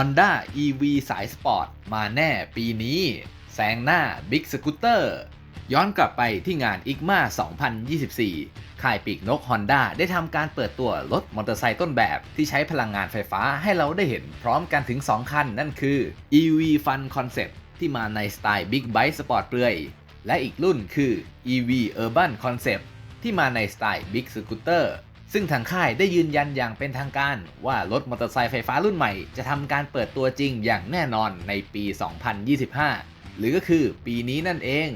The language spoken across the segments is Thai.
Honda EV สายสปอร์ตมาแน่ปีนี้ แซงหน้า Big Scooter ย้อนกลับไปที่งาน IGMA 2024 ค่ายปีกนก Honda ได้ทำการเปิดตัวรถมอเตอร์ไซค์ต้นแบบที่ใช้พลังงานไฟฟ้าให้เราได้เห็นพร้อมกันถึง 2 คัน นั่นคือ EV Fun Concept ที่มาในสไตล์ Big Bike Sport เปลือย และอีกรุ่นคือ EV Urban Concept ที่มาในสไตล์ Big Scooter ซึ่งทางค่ายได้ยืนยันอย่างเป็นทางการ ว่ารถมอเตอร์ไซค์ไฟฟ้ารุ่นใหม่จะทำการเปิดตัวจริงอย่างแน่นอนในปี 2025 หรือก็คือปีนี้นั่นเอง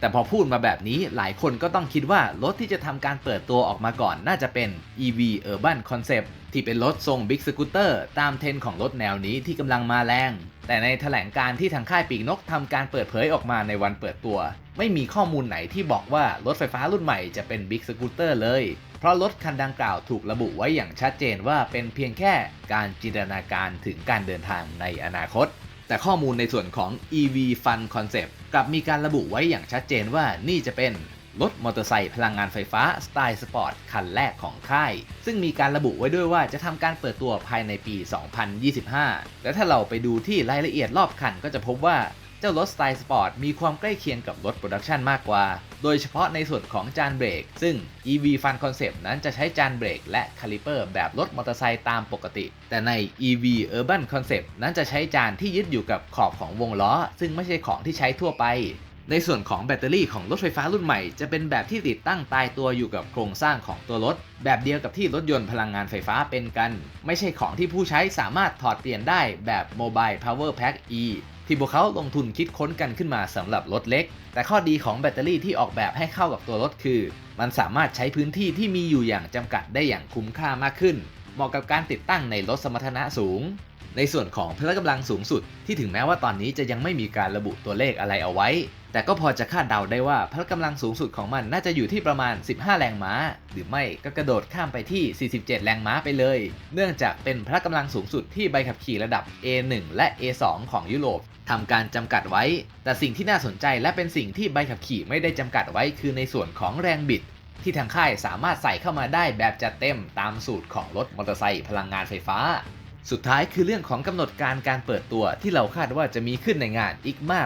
แต่พอพูดมาแบบนี้หลายคนก็ต้องคิดว่ารถที่จะทำการเปิดตัวออกมาก่อนน่าจะเป็น EV Urban Concept ที่เป็นรถทรง Big Scooter ตามเทรนของรถแนวนี้ที่กำลังมาแรง แต่ในแถลงการที่ทางค่ายปีกนกทำการเปิดเผยออกมาในวันเปิดตัว ไม่มีข้อมูลไหนที่บอกว่ารถไฟฟ้ารุ่นใหม่จะเป็น Big Scooter เลย เพราะรถคันดังกล่าวถูกระบุไว้อย่างชัดเจนว่าเป็นเพียงแค่การจินตนาการถึงการเดินทางในอนาคต แต่ข้อมูลในส่วนของ EV Fun Concept กลับมีการระบุไว้อย่างชัดเจนว่านี่จะเป็นรถมอเตอร์ไซค์พลังงานไฟฟ้าสไตล์สปอร์ตคันแรกของค่าย ซึ่งมีการระบุไว้ด้วยว่าจะทำการเปิดตัวภายในปี 2025 และถ้าเราไปดูที่รายละเอียดรอบคันก็จะพบว่า จ้ารถสไตล์สปอร์ตมีความใกล้เคียงกับรถโปรดักชันมากกว่า โดยเฉพาะในส่วนของจานเบรก ซึ่ง EV Fun Concept นั้นจะใช้จานเบรกและคาลิเปอร์แบบรถมอเตอร์ไซค์ตามปกติ แต่ใน EV Urban Concept นั้นจะใช้จานที่ยึดอยู่กับขอบของวงล้อ ซึ่งไม่ใช่ของที่ใช้ทั่วไป ในส่วนของแบตเตอรี่ของรถไฟฟ้ารุ่นใหม่จะเป็นแบบที่ติดตั้งตายตัวอยู่กับโครงสร้างของตัวรถ แบบเดียวกับที่รถยนต์พลังงานไฟฟ้าเป็นกัน ไม่ใช่ของที่ผู้ใช้สามารถถอดเปลี่ยนได้แบบ Mobile Power Pack E ที่พวกเขาลงทุนคิดค้นกันขึ้นมาสำหรับรถเล็ก แต่ข้อดีของแบตเตอรี่ที่ออกแบบให้เข้ากับตัวรถคือ มันสามารถใช้พื้นที่ที่มีอยู่อย่างจำกัดได้อย่างคุ้มค่ามากขึ้น เหมาะกับการติดตั้งในรถสมรรถนะสูง ในส่วนของพละกำลังสูงสุด ที่ถึงแม้ว่าตอนนี้จะยังไม่มีการระบุตัวเลขอะไรเอาไว้ แต่ก็พอจะคาดเดาได้ว่าพละกำลังสูงสุดของมันน่าจะอยู่ที่ประมาณ 15 แรงม้า หรือไม่ก็กระโดดข้ามไปที่ 47 แรงม้าไปเลย เนื่องจากเป็นพละกำลังสูงสุดที่ใบขับขี่ระดับ A1 และ A2 ของยุโรปทำการจำกัดไว้ แต่สิ่งที่น่าสนใจและเป็นสิ่งที่ใบขับขี่ไม่ได้จำกัดไว้คือในส่วนของแรงบิด ที่ทางค่ายสามารถใส่เข้ามาได้แบบจัดเต็มตามสูตรของรถมอเตอร์ไซค์พลังงานไฟฟ้าสุดท้ายคือเรื่องของกำหนดการการเปิดตัวที่เราคาดว่าจะมีขึ้นในงาน IGMA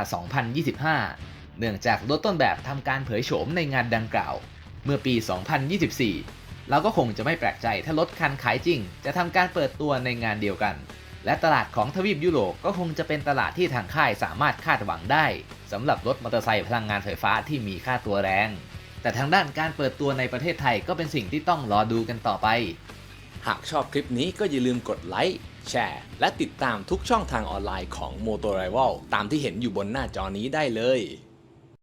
2025 เนื่องจากรถต้นแบบทำการเผยโฉมในงานดังกล่าว เมื่อปี 2024 เราก็คงจะไม่แปลกใจถ้ารถคันขายจริง จะทำการเปิดตัวในงานเดียวกัน และตลาดของทวีปยุโรปก็คงจะเป็นตลาดที่ทางค่ายสามารถคาดหวังได้สำหรับรถมอเตอร์ไซค์พลังงานไฟฟ้าที่มีค่าตัวแรง แต่ทางด้านการเปิดตัวในประเทศไทยก็เป็นสิ่งที่ต้องรอดูกันต่อไป หากชอบคลิปนี้ก็อย่าลืมกดไลค์แชร์และติดตามทุกช่องทางออนไลน์ของ m o t o r i v a l ตามที่เห็นอยู่บนหน้าจอนี้ได้เลย